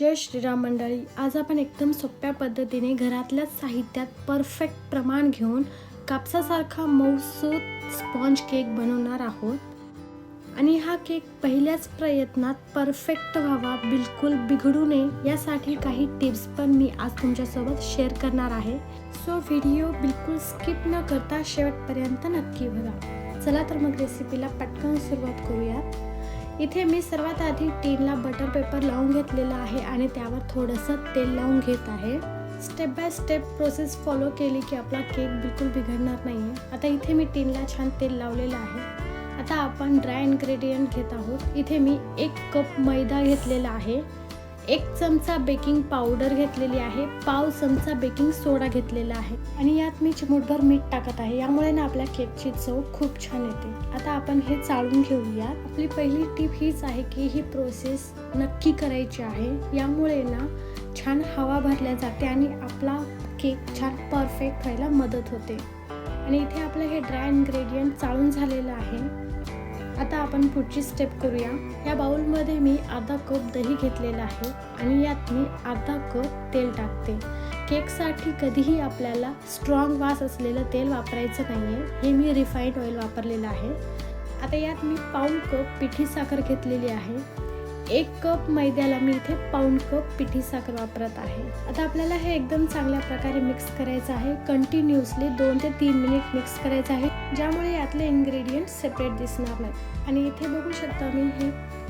जय श्रीराम मंडळी. आज आपण एकदम सोप्या पद्धतीने घरातल्याच साहित्यात परफेक्ट प्रमाण घेऊन कापसासारखा मऊसूत स्पॉन्ज केक बनवणार आहोत. आणि हा केक पहिल्याच प्रयत्नात परफेक्ट व्हावा बिलकुल बिघडू नये यासाठी काही टिप्स पण मी आज तुमच्यासोबत शेअर करणार आहे. सो व्हिडिओ बिलकुल स्किप न करता शेवटपर्यंत नक्की बघा. चला तर मग रेसिपीला पटकन सुरुवात करूयात. इथे मी सर्वात आधी टीनला बटर पेपर लावून घेतलेला आहे आणि त्यावर थोडंसं तेल लावून घेत आहे. Step by step process follow केली की आपला केक बिलकुल बिघडणार नाही आहे आता इथे मी टीनला छान तेल लावलेलं आहे. आता आपण ड्राय इन्ग्रेडियंट घेत आहोत. इथे मी एक कप मैदा घेतलेला आहे. एक चमचा बेकिंग पावडर घेतलेली आहे. पाव चमचा बेकिंग सोडा घेतलेला आहे. आणि यात मी चिमूटभर मीठ टाकत आहे. यामुळे ना आपल्या केकची चव खूप छान येते. आता आपण हे चाळून घेऊया. आपली पहिली टीप हीच आहे की ही प्रोसेस नक्की करायची आहे. यामुळे ना छान हवा भरल्या जाते आणि आपला केक छान परफेक्ट व्हायला मदत होते. आणि इथे आपलं हे ड्राय इन्ग्रेडियंट चाळून झालेलं आहे. आता आपण पुढची स्टेप करूया. या बाउलमध्ये मी अर्धा कप दही घेतलेला आहे आणि यात मी अर्धा कप तेल टाकते. केकसाठी कधीही आपल्याला स्ट्रॉंग वास असलेलं तेल वापरायचं नाही आहे हे मी रिफाईंड ऑइल वापरलेलं आहे. आता यात मी पाऊल कप पिठी साखर घेतलेली आहे. एक कप मैद्याला मी इथे पाऊण कप पिठी साखर वापरत आहे. आता आपल्याला हे एकदम चांगल्या प्रकारे मिक्स करायचं आहे. कंटिन्युअसली दोन ते तीन मिनिट मिक्स करायचं आहे. ज्यामुळे यातले इन्ग्रेडियंट सेपरेट दिसणार नाही. आणि इथे बघू शकता मी हे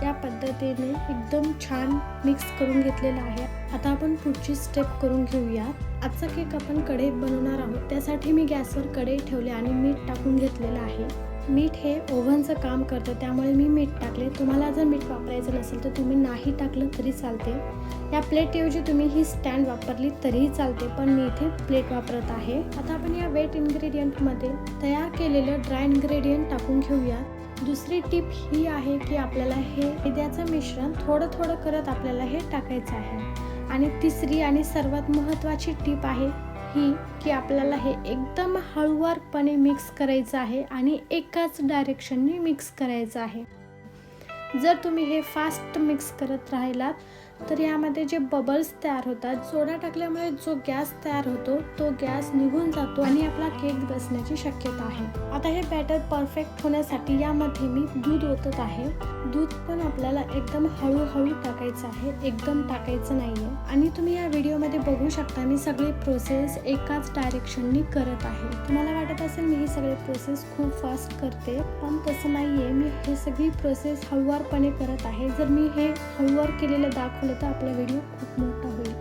या पद्धतीने एकदम छान मिक्स करून घेतलेलं आहे. आता आपण पुढची स्टेप करून घेऊया. आजचा केक आपण कढईत बनवणार आहोत. त्यासाठी मी गॅसवर कढई ठेवले आणि मीठ टाकून घेतलेलं आहे. मीठ हे ओव्हनचं काम करतं त्यामुळे मी मीठ टाकले. तुम्हाला जर मीठ वापरायचं नसेल तर तुम्ही नाही टाकलं तरी चालते. या प्लेटऐवजी तुम्ही ही स्टँड वापरली तरीही चालते पण मी इथे प्लेट वापरत आहे. आता आपण या वेट इन्ग्रेडियंटमध्ये तयार केलेलं ड्राय इन्ग्रेडियंट टाकून घेऊया. दुसरी टिप ही आहे की आपल्याला हे मैद्याचं मिश्रण थोडं थोडं करत आपल्याला हे टाकायचं आहे. आणि तिसरी आणि सर्वात महत्त्वाची टिप आहे ही की आपल्याला हे एकदम हळुवारपणे मिक्स करायचं आहे आणि एकाच डायरेक्शनने मिक्स करायचं आहे. जर तुम्ही हे फास्ट मिक्स करत राहिलात तर यामध्ये जे बबल्स तयार होतात सोडा टाकल्यामुळे जो गॅस तयार होतो तो गॅस निघून जातो आणि आपला केक बसण्याची शक्यता आहे. आता हे बॅटर परफेक्ट होण्यासाठी यामध्ये मी दूध ओतत आहे. दूध पण आपल्याला एकदम हळूहळू टाकायचं आहे. एकदम टाकायचं नाही आहे आणि तुम्ही या व्हिडिओमध्ये बघू शकता मी सगळी प्रोसेस एकाच डायरेक्शननी करत आहे. तुम्हाला वाटत असेल मी ही सगळी प्रोसेस खूप फास्ट करते पण तसं नाही आहे मी हे सगळी प्रोसेस हळुवारपणे करत आहे. जर मी हे हळुवार केलेलं दाखवलं तर आपला व्हिडिओ खूप मोठा होईल.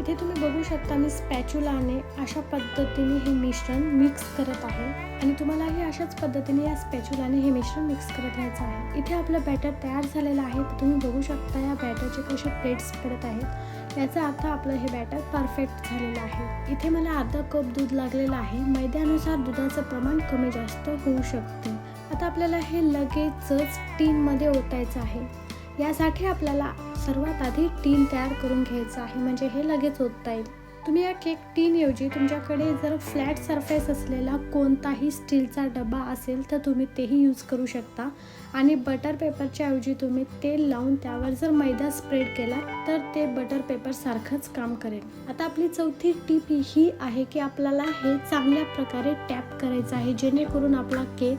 इथे तुम्ही बघू शकता मी स्पॅच्युलाने अशा पद्धतीने हे मिश्रण मिक्स करत आहे. आणि तुम्हालाही अशाच पद्धतीने या स्पॅच्युलाने हे मिश्रण मिक्स करत राहायचं आहे. इथे आपलं बॅटर तयार झालेलं आहे. तर तुम्ही बघू शकता या बॅटरचे कसे प्लेट्स पडत आहेत. याचा अर्थ आपलं हे बॅटर परफेक्ट झालेलं आहे. इथे मला अर्धा कप दूध लागलेलं आहे. मैद्यानुसार दुधाचं प्रमाण कमी जास्त होऊ शकते. आता आपल्याला हे लगेचच टीनमध्ये ओतायचं आहे. यासाठी आपल्याला सर्वात आधी टीन तयार करून घ्यायचं आहे. म्हणजे हे लगेच ओतता येईल. तुम्ही या केक टीनऐवजी तुमच्याकडे जर फ्लॅट सरफेस असलेला कोणताही स्टीलचा डबा असेल तर तुम्ही तेही यूज करू शकता. आणि बटर पेपरच्या ऐवजी तुम्ही तेल लावून त्यावर जर मैदा स्प्रेड केला तर ते बटर पेपरसारखंच काम करेल. आता आपली चौथी टीप ही आहे की आपल्याला हे चांगल्या प्रकारे टॅप करायचं आहे. जेणेकरून आपला केक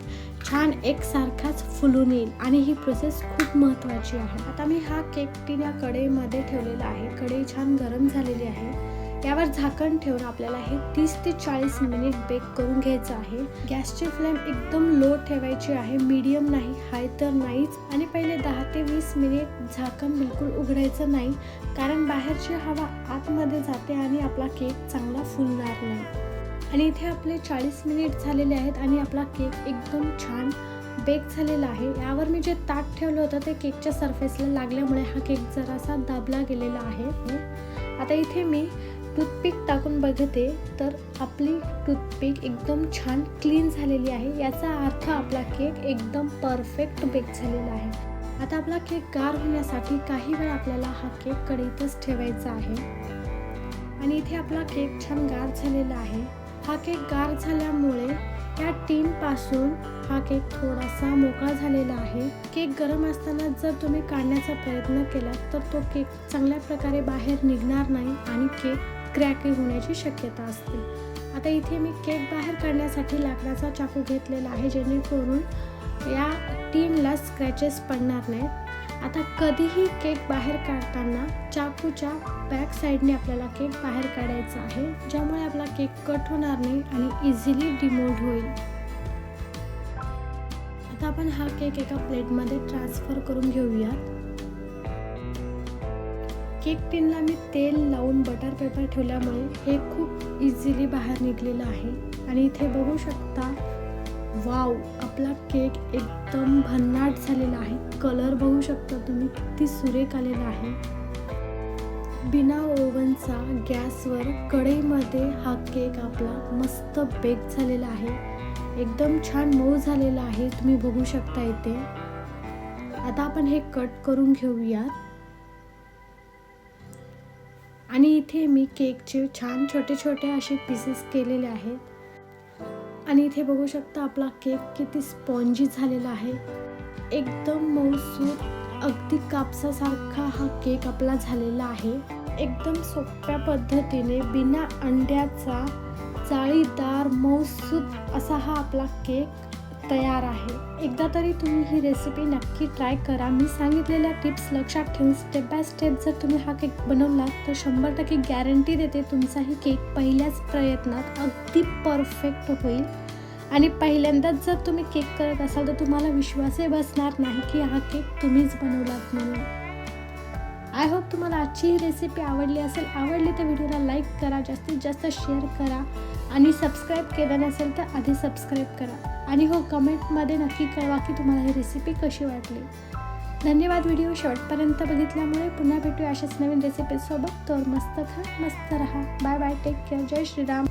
छान एकसारखाच फुलून येईल. आणि ही प्रोसेस खूप महत्त्वाची आहे. आता मी हा केक टीन या कढईमध्ये ठेवलेला आहे. कढई छान गरम झालेली आहे. यावर झाकण ठेवून आपल्याला हे तीस ते चाळीस मिनिट बेक करून घ्यायचं आहे. गॅसची फ्लेम एकदम लो ठेवायची आहे. मीडियम नाही हाय तर नाहीच. आणि पहिले दहा ते वीस मिनिट झाकण बिलकुल उघडायचं नाही. कारण बाहेरची हवा आतमध्ये जाते आणि आपला केक चांगला फुलणार नाही. आणि इथे आपले चाळीस मिनिट झालेले आहेत आणि आपला केक एकदम छान बेक झालेला आहे. यावर मी जे ताट ठेवलं होतं ते केकच्या सरफेसला लागल्यामुळे हा केक जरासा दाबला गेलेला आहे. आता इथे मी टूथपिक टाकून बघते तर आपली टूथपिक एकदम छान क्लीन झालेली आहे. याचा अर्थ आपला केक एकदम परफेक्ट बेक झालेला आहे. आता आपला केक गार होण्यासाठी काही वेळ आपल्याला हा केक कडीतच ठेवायचा आहे. आणि इथे आपला केक छान गार झालेला आहे. हा केक गार झाल्यामुळे या टीमपासून हा केक थोडासा मोकळा झालेला आहे. केक गरम असताना जर तुम्ही काढण्याचा प्रयत्न केला तर तो केक चांगल्या प्रकारे बाहेर निघणार नाही आणि केक क्रॅकही होण्याची शक्यता असते. आता इथे मी केक बाहेर काढण्यासाठी लाकडाचा चाकू घेतलेला आहे जेणेकरून या टीमला स्क्रॅचेस पडणार नाहीत. आता कधीही केक बाहेर काढताना चाकूच्या बॅक साईडने आपल्याला केक बाहेर काढायचा आहे ज्यामुळे आपला केक कट होणार नाही आणि इझिली डिमोल्ड होईल. आता आपण हा केक एका प्लेटमध्ये ट्रान्सफर करून घेऊयात. केक टिनला मी तेल लावून बटर पेपर ठेवल्यामुळे हे खूप इझिली बाहेर निघलेलं आहे. आणि इथे बघू शकता वाव आपला केक एकदम भन्नाट झालेला आहे. कलर बघू शकता तुम्ही किती सुरेख आलेला आहे. बिना ओव्हनचा गॅसवर कढईमध्ये हा केक आपला मस्त बेक झालेला आहे. एकदम छान मऊ झालेला आहे तुम्ही बघू शकता इथे. आता आपण हे कट करून घेऊयात. आणि इथे मी केकचे छान छोटे छोटे असे पीसेस केलेले आहेत. आणि इथे बघू शकता आपला केक किती स्पॉन्जी झालेला आहे. एकदम मऊसूत अगदी कापसासारखा हा केक आपला झालेला आहे. एकदम सोप्या पद्धतीने बिना अंड्याचा जाळीदार मऊसूत असा हा आपला केक तयार आहे. एकदा तरी तुम्ही ही रेसिपी नक्की ट्राय करा. मी सांगितलेल्या टिप्स लक्षात ठेवून स्टेप बाय स्टेप जर तुम्ही हा केक बनवला तर शंभर टक्के गॅरंटी देते तुमचाही केक पहिल्याच प्रयत्नात अगदी परफेक्ट होईल. आणि पहिल्यांदाच जर तुम्ही केक करत असाल तर तुम्हाला विश्वासही बसणार नाही की हा केक तुम्हीच बनवलात म्हणून. आय होप तुम्हाला आजची ही रेसिपी आवडली असेल आवडली तर व्हिडिओला लाईक करा जास्तीत जास्त शेअर करा. आणि सबस्क्राईब केलं नसेल तर आधी सबस्क्राईब करा. आणि हो कमेंटमध्ये नक्की कळवा की तुम्हाला ही रेसिपी कशी वाटली. धन्यवाद व्हिडिओ शेवटपर्यंत बघितल्यामुळे पुन्हा भेटूया अशाच नवीन रेसिपीसोबत तर मस्त खा मस्त रहा. बाय बाय टेक केअर जय श्रीराम.